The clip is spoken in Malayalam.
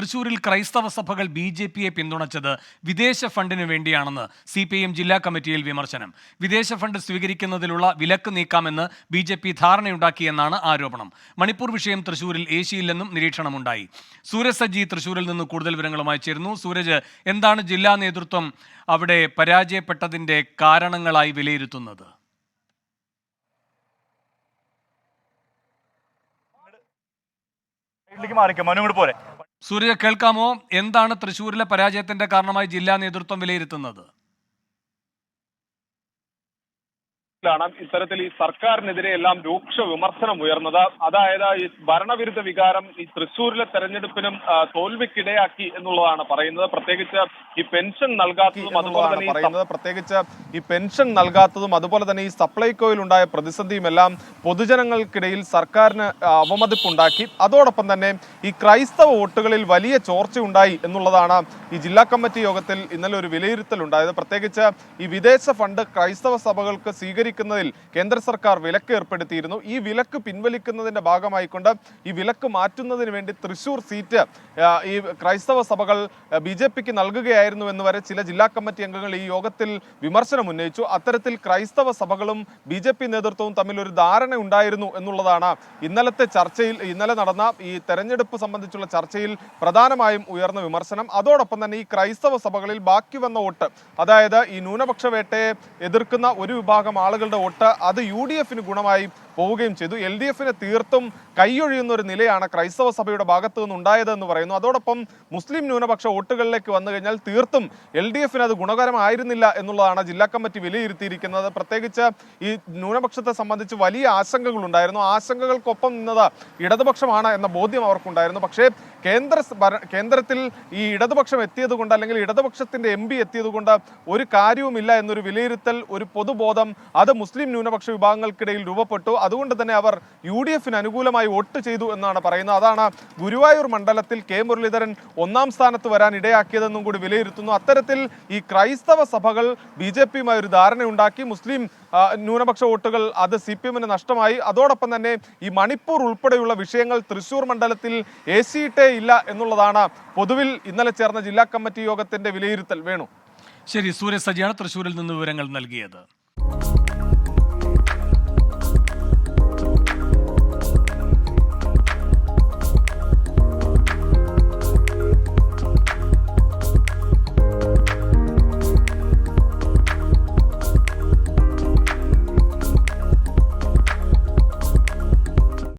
തൃശൂരിൽ ക്രൈസ്തവ സഭകൾ ബി ജെ പിയെ പിന്തുണച്ചത് വിദേശ ഫണ്ടിനു വേണ്ടിയാണെന്ന് സി പി എം ജില്ലാ കമ്മിറ്റിയിൽ വിമർശനം. വിദേശ ഫണ്ട് സ്വീകരിക്കുന്നതിലുള്ള വിലക്ക് നീക്കാമെന്ന് ബി ജെ പി ധാരണയുണ്ടാക്കിയെന്നാണ് ആരോപണം. മണിപ്പൂർ വിഷയം തൃശൂരിൽ ഏശിയില്ലെന്നും നിരീക്ഷണമുണ്ടായി. സൂരജ് സജ്ജി തൃശൂരിൽ നിന്ന് കൂടുതൽ വിവരങ്ങളുമായി ചേരുന്നു. സൂരജ് എന്താണ് ജില്ലാ നേതൃത്വം അവിടെ പരാജയപ്പെട്ടതിന്റെ കാരണങ്ങളായി വിലയിരുത്തുന്നത്? മാറിക്കാം. മനു ഇങ്ങോട്ട് പോരെ. സൂരജ് കേൾക്കാമോ? എന്താണ് തൃശൂരിലെ പരാജയത്തിന്റെ കാരണമായി ജില്ലാ നേതൃത്വം വിലയിരുത്തുന്നത്? ാണ് ഇത്തരത്തിൽ ഈ സർക്കാരിനെതിരെ എല്ലാം രൂക്ഷ വിമർശനം ഉയർന്നത്. അതായത് ഈ ഭരണവിരുദ്ധ വികാരം ഈ തൃശ്ശൂരിലെ തെരഞ്ഞെടുപ്പിനും തോൽവിക്കിടയാക്കി എന്നുള്ളതാണ് പറയുന്നത്. പ്രത്യേകിച്ച് ഈ പെൻഷൻ നൽകാത്തതും അതുപോലെ തന്നെ പറയുന്നത്. പ്രത്യേകിച്ച് ഈ പെൻഷൻ നൽകാത്തതും അതുപോലെ തന്നെ ഈ സപ്ലൈകോയിൽ ഉണ്ടായ പ്രതിസന്ധിയും എല്ലാം പൊതുജനങ്ങൾക്കിടയിൽ സർക്കാരിന് അവമതിപ്പുണ്ടാക്കി. അതോടൊപ്പം തന്നെ ഈ ക്രൈസ്തവ വോട്ടുകളിൽ വലിയ ചോർച്ചയുണ്ടായി എന്നുള്ളതാണ് ഈ ജില്ലാ കമ്മിറ്റി യോഗത്തിൽ ഇന്നലെ ഒരു വിലയിരുത്തൽ ഉണ്ടായത് പ്രത്യേകിച്ച് ഈ വിദേശ ഫണ്ട് ക്രൈസ്തവ സഭകൾക്ക് സ്വീകരിക്കുന്നതിൽ കേന്ദ്ര സർക്കാർ വിലക്ക് ഏർപ്പെടുത്തിയിരുന്നു. ഈ വിലക്ക് പിൻവലിക്കുന്നതിന്റെ ഭാഗമായിക്കൊണ്ട് ഈ വിലക്ക് മാറ്റുന്നതിന് വേണ്ടി തൃശൂർ സീറ്റ് ഈ ക്രൈസ്തവ സഭകൾ ബി ജെ പിക്ക് നൽകുകയായിരുന്നു എന്ന് വരെ ചില ജില്ലാ കമ്മിറ്റി അംഗങ്ങൾ ഈ യോഗത്തിൽ വിമർശനം ഉന്നയിച്ചു. അത്തരത്തിൽ ക്രൈസ്തവ സഭകളും ബി ജെ പി നേതൃത്വവും തമ്മിൽ ഒരു ധാരണ ഉണ്ടായിരുന്നു എന്നുള്ളതാണ് ഇന്നലത്തെ ചർച്ചയിൽ ഇന്നലെ നടന്ന ഈ തെരഞ്ഞെടുപ്പ് സംബന്ധിച്ചുള്ള ചർച്ചയിൽ പ്രധാനമായും ഉയർന്ന വിമർശനം. അതോടൊപ്പം തന്നെ ഈ ക്രൈസ്തവ സഭകളിൽ ബാക്കി വന്ന വോട്ട് അതായത് ഈ ന്യൂനപക്ഷ വേട്ടയെ എതിർക്കുന്ന ഒരു വിഭാഗം ആളുകളുടെ വോട്ട് അത് യു ഡി എഫിന് ഗുണമായി പോവുകയും ചെയ്തു. എൽ ഡി എഫിന് തീർത്തും കൈയൊഴിയുന്ന ഒരു നിലയാണ് ക്രൈസ്തവ സഭയുടെ ഭാഗത്തു നിന്ന് ഉണ്ടായതെന്ന് പറയുന്നു. അതോടൊപ്പം മുസ്ലിം ന്യൂനപക്ഷ വോട്ടുകളിലേക്ക് വന്നു കഴിഞ്ഞാൽ തീർത്തും എൽ ഡി എഫിന് അത് ഗുണകരമായിരുന്നില്ല എന്നുള്ളതാണ് ജില്ലാ കമ്മിറ്റി വിലയിരുത്തിയിരിക്കുന്നത്. പ്രത്യേകിച്ച് ഈ ന്യൂനപക്ഷത്തെ സംബന്ധിച്ച് വലിയ ആശങ്കകൾ ഉണ്ടായിരുന്നു ആശങ്കകൾക്കൊപ്പം നിന്നത് ഇടതുപക്ഷമാണ് എന്ന ബോധ്യം അവർക്കുണ്ടായിരുന്നു. പക്ഷേ കേന്ദ്ര കേന്ദ്രത്തിൽ ഈ ഇടതുപക്ഷം എത്തിയത് കൊണ്ട് അല്ലെങ്കിൽ ഇടതുപക്ഷത്തിന്റെ എം പി എത്തിയത് കൊണ്ട് ഒരു കാര്യവുമില്ല എന്നൊരു വിലയിരുത്തൽ ഒരു പൊതുബോധം അത് മുസ്ലിം ന്യൂനപക്ഷ വിഭാഗങ്ങൾക്കിടയിൽ രൂപപ്പെട്ടു. അതുകൊണ്ട് തന്നെ അവർ യു ഡി എഫിന് അനുകൂലമായി വോട്ട് ചെയ്തു എന്നാണ് പറയുന്നത്. അതാണ് ഗുരുവായൂർ മണ്ഡലത്തിൽ കെ മുരളീധരൻ ഒന്നാം സ്ഥാനത്ത് വരാൻ ഇടയാക്കിയതെന്നും കൂടി വിലയിരുത്തുന്നു. അത്തരത്തിൽ ഈ ക്രൈസ്തവ സഭകൾ ബി ജെ പിയുമായി ഒരു ധാരണയുണ്ടാക്കി മുസ്ലിം ന്യൂനപക്ഷ വോട്ടുകൾ അത് സി പി എമ്മിന് നഷ്ടമായി. അതോടൊപ്പം തന്നെ ഈ മണിപ്പൂർ ഉൾപ്പെടെയുള്ള വിഷയങ്ങൾ തൃശൂർ മണ്ഡലത്തിൽ ഏശിയിട്ടേ ഇല്ല എന്നുള്ളതാണ് പൊതുവിൽ ഇന്നലെ ചേർന്ന ജില്ലാ കമ്മിറ്റി യോഗത്തിന്റെ വിലയിരുത്തൽ. വേണു. ശരി സൂര്യ സജിയാണ് തൃശൂരിൽ നിന്ന് വിവരങ്ങൾ നൽകിയത്.